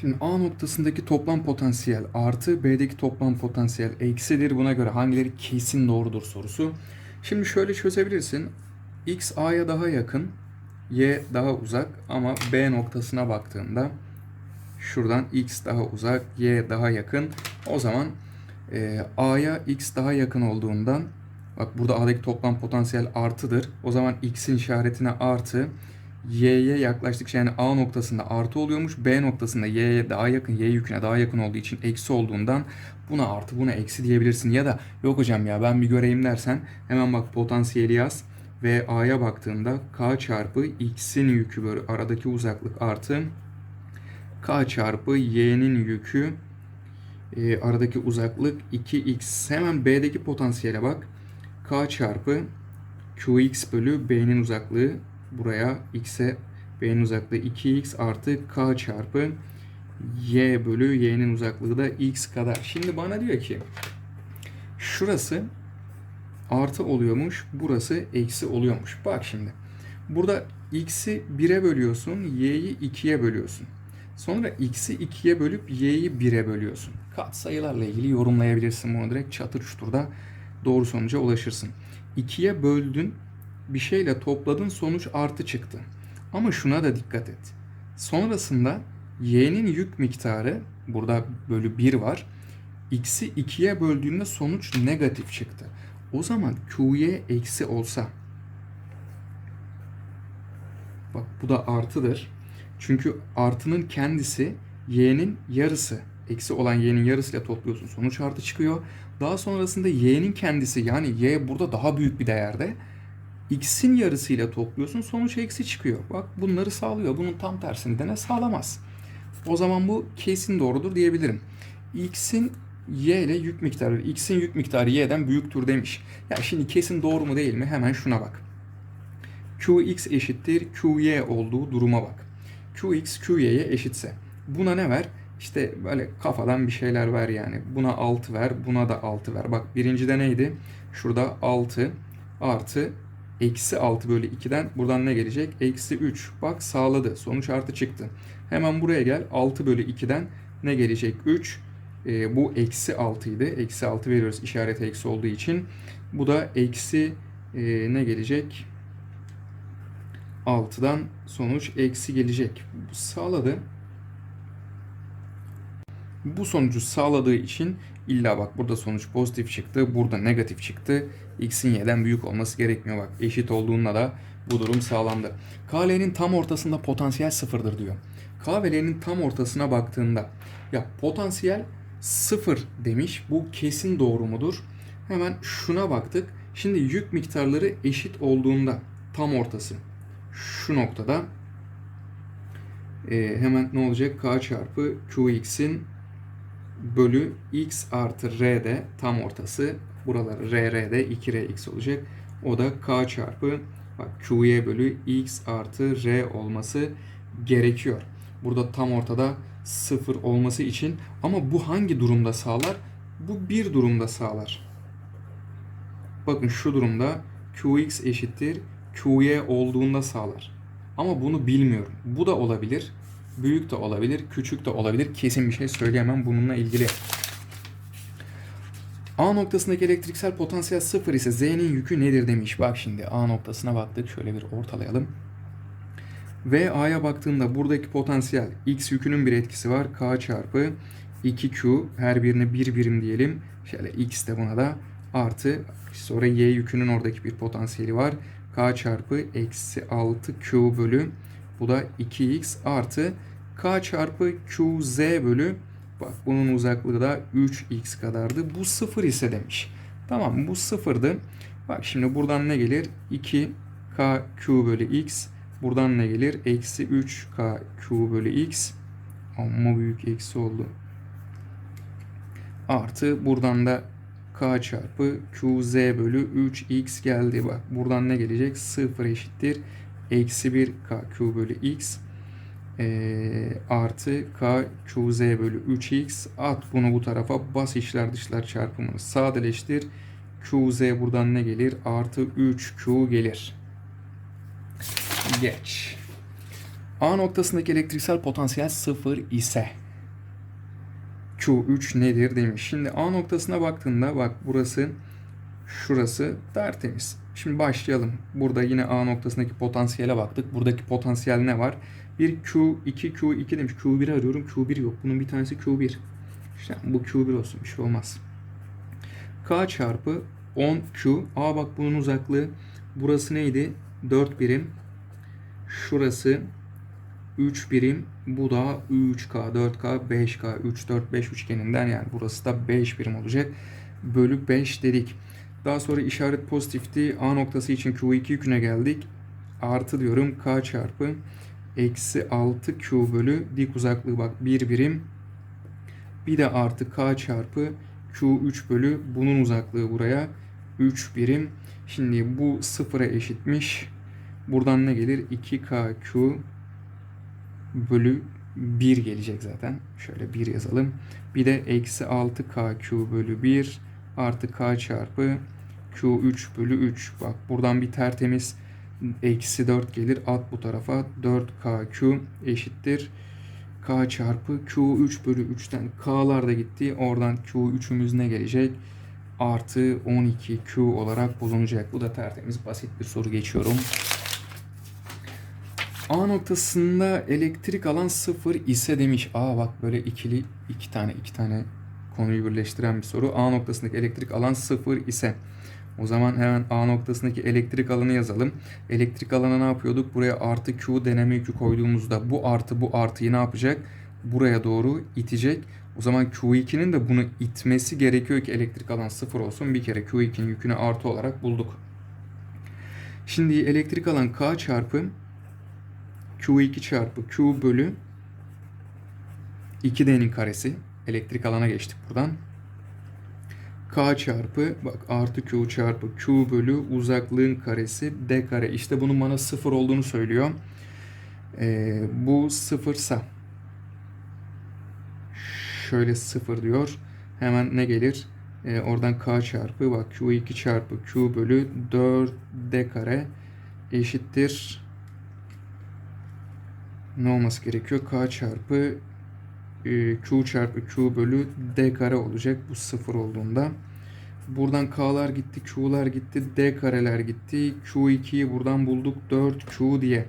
Şimdi A noktasındaki toplam potansiyel artı B'deki toplam potansiyel eksidir. Buna göre hangileri kesin doğrudur sorusu. Şimdi şöyle çözebilirsin. X A'ya daha yakın, Y daha uzak ama B noktasına baktığında şuradan X daha uzak, Y daha yakın. O zaman e, A'ya X daha yakın olduğundan bak burada A'daki toplam potansiyel artıdır. O zaman X'in işaretine artı Y'ye yaklaştıkça yani A noktasında artı oluyormuş. B noktasında Y'ye daha yakın, Y yüküne daha yakın olduğu için eksi olduğundan buna artı buna eksi diyebilirsin. Ya da yok hocam ya ben bir göreyim dersen hemen bak potansiyeli yaz ve A'ya baktığında K çarpı X'in yükü bölü aradaki uzaklık artı K çarpı Y'nin yükü e, aradaki uzaklık 2X. Hemen B'deki potansiyele bak. K çarpı QX bölü B'nin uzaklığı buraya X'e B'nin uzaklığı 2X artı K çarpı Y bölü Y'nin uzaklığı da X kadar. Şimdi bana diyor ki şurası artı oluyormuş. Burası eksi oluyormuş. Bak şimdi. Burada x'i 1'e bölüyorsun. Y'yi 2'ye bölüyorsun. Sonra x'i 2'ye bölüp y'yi 1'e bölüyorsun. Katsayılarla ilgili yorumlayabilirsin bunu direkt çatır çuturda doğru sonuca ulaşırsın. 2'ye böldün bir şeyle topladın sonuç artı çıktı. Ama şuna da dikkat et. Sonrasında y'nin yük miktarı burada bölü 1 var. x'i 2'ye böldüğünde sonuç negatif çıktı. O zaman qy eksi olsa bak bu da artıdır. Çünkü artının kendisi y'nin yarısı. Eksi olan y'nin yarısıyla topluyorsun. Sonuç artı çıkıyor. Daha sonrasında y'nin kendisi yani y burada daha büyük bir değerde. X'in yarısıyla topluyorsun. Sonuç eksi çıkıyor. Bak bunları sağlıyor. Bunun tam tersini dene sağlamaz. O zaman bu kesin doğrudur diyebilirim. x'in y ile yük miktarı, x'in yük miktarı y'den büyüktür demiş. Ya şimdi kesin doğru mu değil mi? Hemen şuna bak. qx eşittir qy olduğu duruma bak. qx qy'ye eşitse buna ne ver? İşte böyle kafadan bir şeyler ver yani. Buna 6 ver, buna da 6 ver. Bak birincide neydi? Şurada 6 artı eksi 6 bölü 2'den buradan ne gelecek? Eksi 3. Bak sağladı. Sonuç artı çıktı. Hemen buraya gel. 6 bölü 2'den ne gelecek? 3. E, bu eksi 6 idi. Eksi 6 veriyoruz işaret eksi olduğu için. Bu da eksi e, ne gelecek? 6'dan sonuç eksi gelecek. Bu sağladı. Bu sonucu sağladığı için illa bak burada sonuç pozitif çıktı. Burada negatif çıktı. X'in y'den büyük olması gerekmiyor bak. Eşit olduğunda da bu durum sağlandı. KL'nin tam ortasında potansiyel sıfırdır diyor. K ve L'nin tam ortasına baktığında ya potansiyel sıfır demiş. Bu kesin doğru mudur? Hemen şuna baktık. Şimdi yük miktarları eşit olduğunda tam ortası şu noktada e, hemen ne olacak? K çarpı Qx'in bölü x artı r'de tam ortası. Buralar r r'de 2rx olacak. O da k çarpı bak q'ye bölü x artı r olması gerekiyor. Burada tam ortada sıfır olması için ama bu hangi durumda sağlar? Bu bir durumda sağlar. Bakın şu durumda qx eşittir qy olduğunda sağlar. Ama bunu bilmiyorum. Bu da olabilir. Büyük de olabilir, küçük de olabilir. Kesin bir şey söyleyemem bununla ilgili. A noktasındaki elektriksel potansiyel sıfır ise Z'nin yükü nedir demiş. Bak şimdi A noktasına baktık. Şöyle bir ortalayalım. Ve A'ya baktığımda buradaki potansiyel X yükünün bir etkisi var. K çarpı 2Q her birine bir birim diyelim. Şöyle X de buna da artı sonra Y yükünün oradaki bir potansiyeli var. K çarpı eksi 6Q bölü bu da 2x artı k çarpı qz bölü bak bunun uzaklığı da 3x kadardı. Bu sıfır ise demiş. Tamam bu sıfırdı. Bak şimdi buradan ne gelir? 2k q bölü x. Buradan ne gelir? Eksi 3k q bölü x. Amma büyük eksi oldu. Artı buradan da k çarpı qz bölü 3x geldi. Bak buradan ne gelecek? 0 eşittir eksi 1 k q bölü x e, artı k q z bölü 3x at bunu bu tarafa bas içler dışlar çarpımını sadeleştir. q z buradan ne gelir? Artı 3q gelir. Geç. A noktasındaki elektriksel potansiyel 0 ise Q3 nedir demiş. Şimdi A noktasına baktığında bak burası şurası tertemiz. Şimdi başlayalım. Burada yine A noktasındaki potansiyele baktık. Buradaki potansiyel ne var? Bir Q2, Q2 demiş. Q1 arıyorum. Q1 yok. Bunun bir tanesi Q1. İşte bu Q1 olsun. Bir şey olmaz. K çarpı 10Q. Aa bak bunun uzaklığı. Burası neydi? 4 birim. Şurası 3 birim. Bu da 3K, 4K, 5K, 3, 4, 5 üçgeninden yani burası da 5 birim olacak. Bölü 5 dedik. Daha sonra işaret pozitifti. A noktası için Q2 yüküne geldik. Artı diyorum K çarpı eksi 6Q bölü dik uzaklığı bak 1 birim. Bir de artı K çarpı Q3 bölü bunun uzaklığı buraya 3 birim. Şimdi bu sıfıra eşitmiş. Buradan ne gelir? 2KQ bölü 1 gelecek zaten. Şöyle 1 yazalım. Bir de eksi 6KQ bölü 1 artı K çarpı Q3 bölü 3. Bak buradan bir tertemiz eksi 4 gelir. At bu tarafa 4KQ eşittir. K çarpı Q3 bölü 3'ten K'lar da gitti. Oradan Q3'ümüz ne gelecek? Artı 12Q olarak bulunacak. Bu da tertemiz basit bir soru geçiyorum. A noktasında elektrik alan sıfır ise demiş. Aa bak böyle ikili iki tane iki tane konuyu birleştiren bir soru. A noktasındaki elektrik alan sıfır ise o zaman hemen A noktasındaki elektrik alanı yazalım. Elektrik alanı ne yapıyorduk? Buraya artı Q deneme yükü koyduğumuzda bu artı bu artıyı ne yapacak? Buraya doğru itecek. O zaman Q2'nin de bunu itmesi gerekiyor ki elektrik alan sıfır olsun. Bir kere Q2'nin yükünü artı olarak bulduk. Şimdi elektrik alan K çarpı Q2 çarpı Q bölü 2D'nin karesi. Elektrik alana geçtik buradan. K çarpı bak artı Q çarpı Q bölü uzaklığın karesi D kare. İşte bunun bana sıfır olduğunu söylüyor. Ee, bu sıfırsa şöyle sıfır diyor. Hemen ne gelir? Ee, oradan K çarpı bak Q2 çarpı Q bölü 4 D kare eşittir ne olması gerekiyor? K çarpı Q çarpı Q bölü D kare olacak bu sıfır olduğunda. Buradan K'lar gitti, Q'lar gitti, D kareler gitti. Q2'yi buradan bulduk 4Q diye.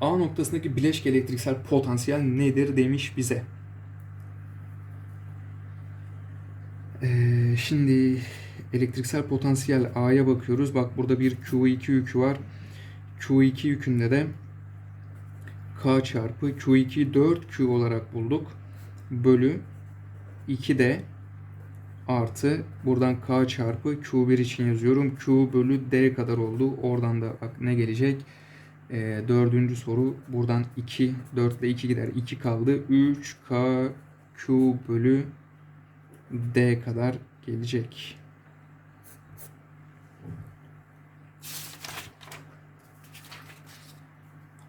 A noktasındaki bileşik elektriksel potansiyel nedir demiş bize. Ee, şimdi elektriksel potansiyel A'ya bakıyoruz. Bak burada bir Q2 yükü var. Q2 yükünde de K çarpı Q2 4Q olarak bulduk. Bölü 2 de artı buradan K çarpı Q1 için yazıyorum. Q bölü D kadar oldu. Oradan da bak ne gelecek? Ee, dördüncü soru buradan 2 4 ile 2 gider. 2 kaldı. 3 K Q bölü D kadar gelecek.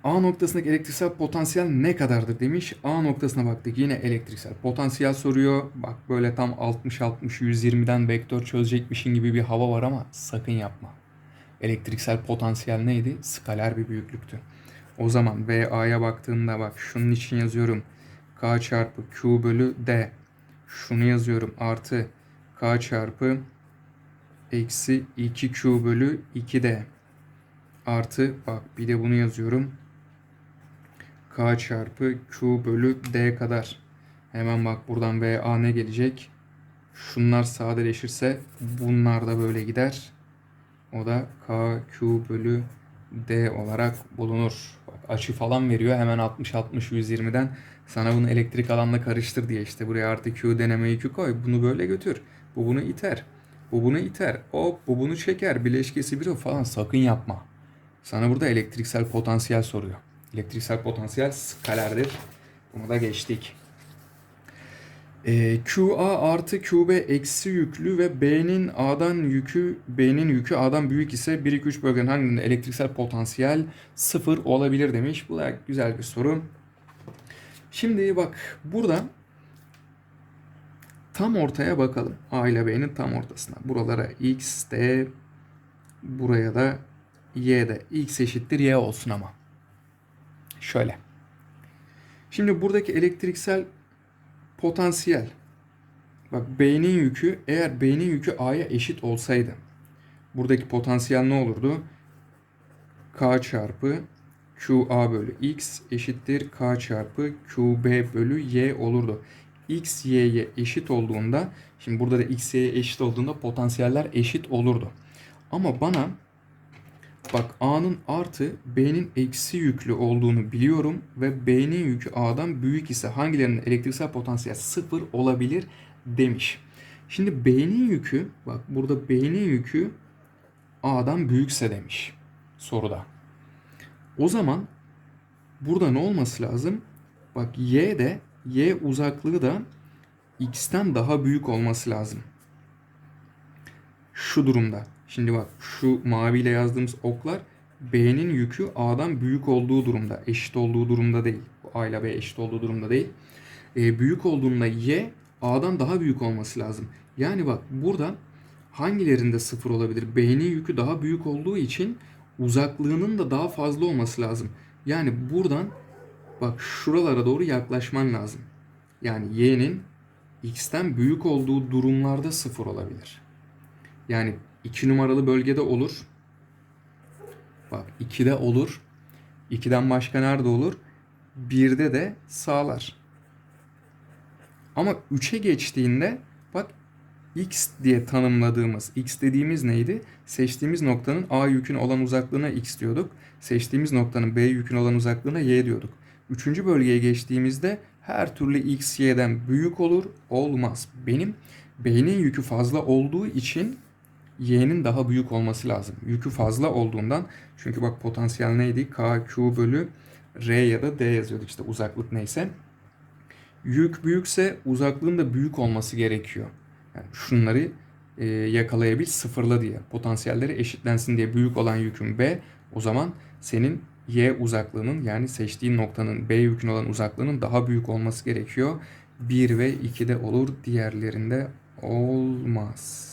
A noktasındaki elektriksel potansiyel ne kadardır demiş. A noktasına baktık yine elektriksel potansiyel soruyor. Bak böyle tam 60-60-120'den vektör çözecekmişin gibi bir hava var ama sakın yapma. Elektriksel potansiyel neydi? Skaler bir büyüklüktü. O zaman VA'ya baktığımda bak şunun için yazıyorum. K çarpı Q bölü D. Şunu yazıyorum artı K çarpı eksi 2Q bölü 2D. Artı bak bir de bunu yazıyorum. K çarpı Q bölü D kadar. Hemen bak buradan VA ne gelecek? Şunlar sadeleşirse bunlar da böyle gider. O da K Q bölü D olarak bulunur. Bak açı falan veriyor hemen 60-60-120'den. Sana bunu elektrik alanla karıştır diye işte buraya artı Q deneme yükü koy. Bunu böyle götür. Bu bunu iter. Bu bunu iter. Hop bu bunu çeker. Bileşkesi bir falan sakın yapma. Sana burada elektriksel potansiyel soruyor. Elektriksel potansiyel skalerdir. Bunu da geçtik. Ee, QA artı QB eksi yüklü ve B'nin A'dan yükü B'nin yükü A'dan büyük ise 1 2 3 bölgenin hangisinde elektriksel potansiyel sıfır olabilir demiş. Bu da güzel bir soru. Şimdi bak burada tam ortaya bakalım. A ile B'nin tam ortasına. Buralara X de buraya da Y de. X eşittir Y olsun ama. Şöyle. Şimdi buradaki elektriksel potansiyel. Bak B'nin yükü eğer B'nin yükü A'ya eşit olsaydı buradaki potansiyel ne olurdu? K çarpı QA bölü X eşittir K çarpı QB bölü Y olurdu. X, Y'ye eşit olduğunda şimdi burada da X, Y'ye eşit olduğunda potansiyeller eşit olurdu. Ama bana bak A'nın artı B'nin eksi yüklü olduğunu biliyorum ve B'nin yükü A'dan büyük ise hangilerinin elektriksel potansiyel sıfır olabilir demiş. Şimdi B'nin yükü bak burada B'nin yükü A'dan büyükse demiş soruda. O zaman burada ne olması lazım? Bak Y de Y uzaklığı da X'ten daha büyük olması lazım. Şu durumda. Şimdi bak şu maviyle yazdığımız oklar B'nin yükü A'dan büyük olduğu durumda. Eşit olduğu durumda değil. A ile B eşit olduğu durumda değil. Ee, büyük olduğunda Y A'dan daha büyük olması lazım. Yani bak burada hangilerinde sıfır olabilir? B'nin yükü daha büyük olduğu için uzaklığının da daha fazla olması lazım. Yani buradan bak şuralara doğru yaklaşman lazım. Yani y'nin x'ten büyük olduğu durumlarda sıfır olabilir. Yani 2 numaralı bölgede olur. Bak 2'de olur. 2'den başka nerede olur? 1'de de sağlar. Ama 3'e geçtiğinde bak x diye tanımladığımız x dediğimiz neydi? Seçtiğimiz noktanın a yükün olan uzaklığına x diyorduk. Seçtiğimiz noktanın b yükün olan uzaklığına y diyorduk. Üçüncü bölgeye geçtiğimizde her türlü x y'den büyük olur olmaz. Benim b'nin yükü fazla olduğu için y'nin daha büyük olması lazım. Yükü fazla olduğundan çünkü bak potansiyel neydi? k q bölü r ya da d yazıyorduk işte uzaklık neyse. Yük büyükse uzaklığın da büyük olması gerekiyor. Yani şunları e, yakalayabil sıfırla diye. Potansiyelleri eşitlensin diye büyük olan yükün B. O zaman senin Y uzaklığının yani seçtiğin noktanın B yükün olan uzaklığının daha büyük olması gerekiyor. 1 ve 2'de olur diğerlerinde olmaz.